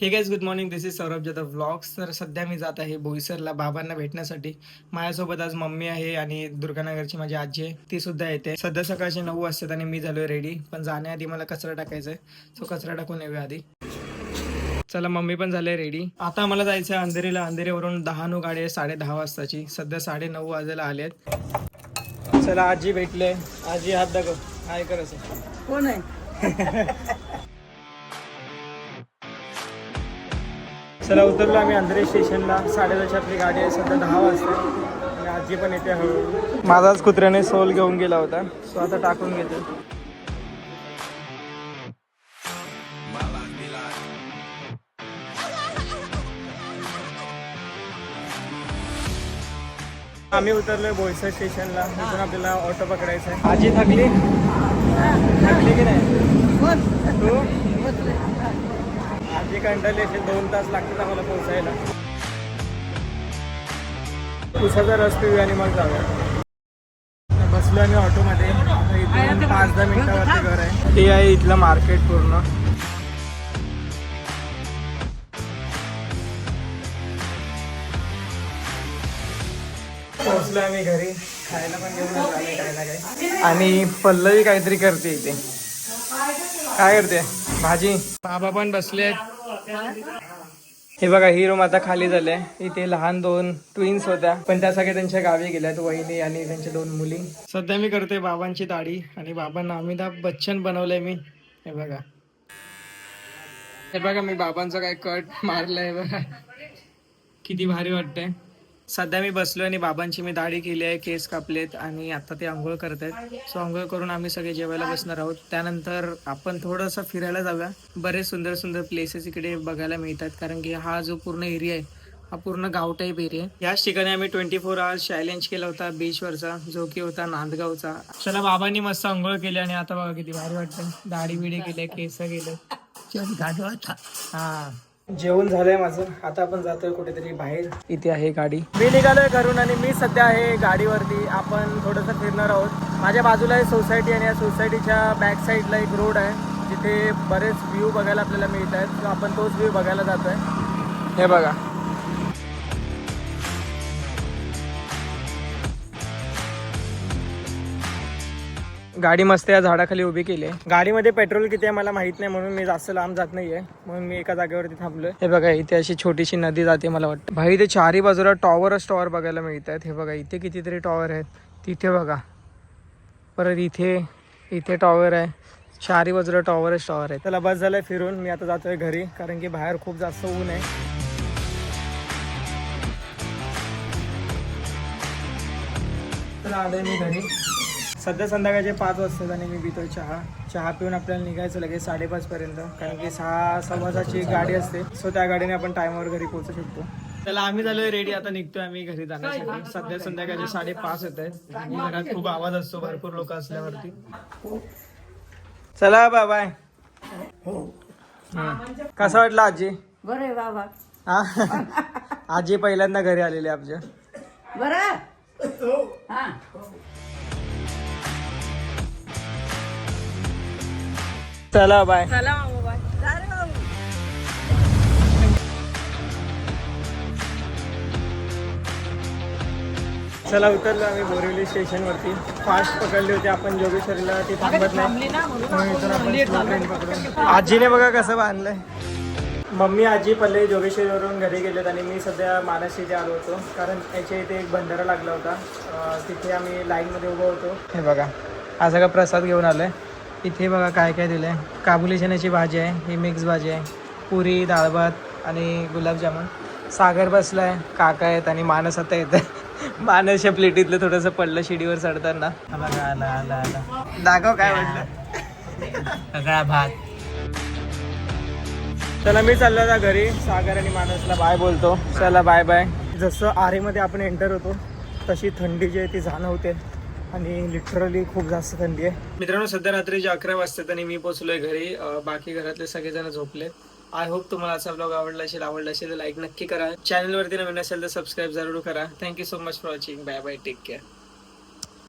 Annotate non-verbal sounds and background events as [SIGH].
Hey guys good morning this is Saurabh Jadhav vlogs तर सध्या मी जात आहे बोईसरला बाबांना भेटण्यासाठी. माझ्यासोबत आज मम्मी आहे आणि दुर्गानगरची माझी आजी आहे. ती सुद्धा येते. सध्या सकाळचे नऊ वाजतात आणि मी झालोय रेडी पण जाण्याआधी मला कचरा टाकायचा आहे. सो कचरा टाकून येऊया आधी. चला मम्मी पण झाले रेडी आता आम्हाला जायचं आहे अंधेरीला. अंधेरीवरून दहा नऊ गाडी आहे साडे दहा वाजताची. सध्या साडे नऊ वाजायला आलेत चला आजी भेटले. आजी हात दाखव. हाय कर असं. कोण आहे? [LAUGHS] चला उतरलो आम्ही अंधेरी स्टेशनला साडेदहाची आपली गाडी आहे सध्या दहा वाजता आणि आजी पण येते हळूहळू. माझाच कुत्र्याने सोल घेऊन गेला होता. सो आता टाकून घेतो आम्ही उतरलोय बोईसर स्टेशनला इथून आपल्याला ऑटो पकडायचा आहे आजी थकली? थकली की नाही? तू? आजी कंटाळली असेल दोन तास लागतात आम्हाला पोहोचायला. उसाचा रस पिऊया आणि मग जाऊया. बसलो आम्ही ऑटोमध्ये. इथून पाच दहा मिनिटावरती घर आहे. हे आहे इथलं मार्केट पूर्ण. पोहोचलो आम्ही घरी. खायला पण घेऊन आलो आम्ही काय ना काय. आणि पल्लवी काहीतरी करते इथे. काय करते? भाजी. बाबा पण बसले आहेत हे बघा ही रूम आता खाली झाले इथे लहान दोन ट्विन्स होत्या. पण त्या सगळ्या त्यांच्या गावी गेल्यात वहिनी आणि त्यांच्या दोन मुली. सध्या मी करते बाबांची दाढी आणि बाबांना अमिताभ बच्चन बनवलंय मी. हे बघा. हे बघा मी बाबांचा काय कट मारलाय बघा. किती भारी वाटतंय. सध्या मी बसलो आणि बाबांची मी दाढी केली आहे केस कापलेत आणि आता ते आंघोळ करत आहेत सो आंघोळ करून आम्ही सगळे जेवायला बसणार आहोत. त्यानंतर आपण थोडंसं फिरायला जाऊया. बरेच सुंदर सुंदर प्लेसेस इकडे बघायला मिळतात कारण की हा जो पूर्ण एरिया आहे हा पूर्ण गाव टाईप एरिया आहे. याच ठिकाणी आम्ही ट्वेंटी फोर आवर्स चॅलेंज केला होता बीचवरचा जो की होता नांदगावचा. चला बाबांनी मस्त आंघोळ केली आणि आता बघा किती भारी वाटतं दाढी बिडी केले. केस गाडवाचा हा. जेवण झालंय माझं. आता आपण जातोय कुठेतरी बाहेर. इथे आहे गाडी. मी निघालोय घरून आणि मी सध्या आहे गाडीवरती. आपण थोडस फिरणार आहोत. माझ्या बाजूला आहे सोसायटी आणि या सोसायटीच्या बॅक साईडला एक रोड आहे. जिथे बरेच व्ह्यू बघायला आपल्याला मिळत आहेत आपण तोच व्ह्यू बघायला जातोय. हे बघा. गाडी मस्त या झाडाखाली उभी केली आहे. गाडीमध्ये पेट्रोल किती आहे मला माहीत नाही म्हणून मी जास्त लांब जात नाहीये. म्हणून मी एका जागेवरती थांबलोय. हे बघा इथे अशी छोटीशी नदी जाते मला वाटतं. भाई इथे चारी बाजूला टॉवरच टॉवर बघायला मिळत आहेत हे बघा इथे कितीतरी टॉवर आहेत. तिथे बघा. परत इथे इथे टॉवर आहे. चारी बाजूला टॉवरच टॉवर आहे त्याला बस झालंय फिरून. मी आता जातोय घरी कारण की बाहेर खूप जास्त ऊन आहे. आलोय मी घरी. सध्या संध्याकाळचे पाच वाजतात आणि मी पितोय चहा. चहा पिऊन आपल्याला निघायचं लगेच साडेपाच पर्यंत कारण की सहा सव्वा सहाची एक गाडी असते. सो त्या गाडीने आपण टायमावर घरी पोहोचू शकतो. त्याला आम्ही झालोय रेडी आता निघतोय आम्ही घरी जाण्यासाठी. सध्या संध्याकाळचे साडेपाच येत आहेत. आणि घरात खूप आवाज असतो भरपूर लोक असल्यावरती. चला बाय बाय कसं वाटलं आजी? बरं बाबा हा? आजी पहिल्यांदा घरी आलेली आमच्या. बरं. चला बाय चला उतरलो आम्ही बोरिवली स्टेशनवरती फास्ट पकडली होती आपण जोगेश्वरीला ती थांबत नाही. म्हणून इथून आपण slow train पकडून. [LAUGHS] आजीने बघा कसं बांधलंय. मम्मी आजी पल्ले जोगेश्वरीवरून घरी गेलेत आणि मी सध्या मानस इथे आलो होतो. कारण याच्या इथे एक भंडारा लागला होता. अं, तिथे आम्ही लाईनमध्ये उभं होतो. हे बघा हा सगळा प्रसाद घेऊन आलोय. इथे बघा काय काय दिलं आहे काबुली चण्याची भाजी आहे ही मिक्स भाजी आहे. पुरी डाळ भात आणि गुलाबजामुन सागर बसलाय काका आहेत आणि मानस आता येतं मानसच्या प्लेटीतलं थोडंसं पडलं शिडीवर चढताना. बघा आला आला आला. दाखव काय म्हटलं. सगळा भात. चला मी चाललो आता घरी. सागर आणि मानसला बाय बोलतो. चला बाय बाय जसं आरेमध्ये आपण एंटर होतो तशी थंडी जी आहे ती जाणवते. आणि लिटरली खूप जास्त थंडी आहे. मित्रांनो सध्या रात्रीचे अकरा वाजतात आणि मी पोहोचलोय घरी. बाकी घरातले सगळेजण झोपले आय होप तुम्हाला असा ब्लॉग आवडला असेल आवडला असेल तर लाईक नक्की करा. चॅनलवरती नवीन असेल तर सबस्क्राईब जरूर करा. Thank you so much for watching bye bye take care